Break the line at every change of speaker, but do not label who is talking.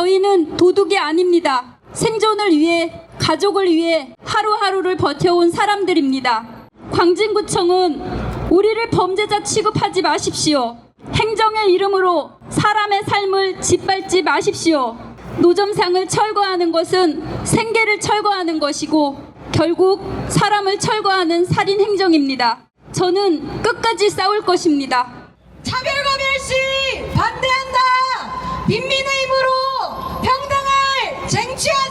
우리는 도둑이 아닙니다. 생존을 위해 가족을 위해 하루하루를 버텨온 사람들입니다. 광진구청은 우리를 범죄자 취급하지 마십시오. 행정의 이름으로 사람의 삶을 짓밟지 마십시오. 노점상을 철거하는 것은 생계를 철거하는 것이고 결국 사람을 철거하는 살인 행정입니다. 저는 끝까지 싸울 것입니다.
차별과 멸시 반대 请出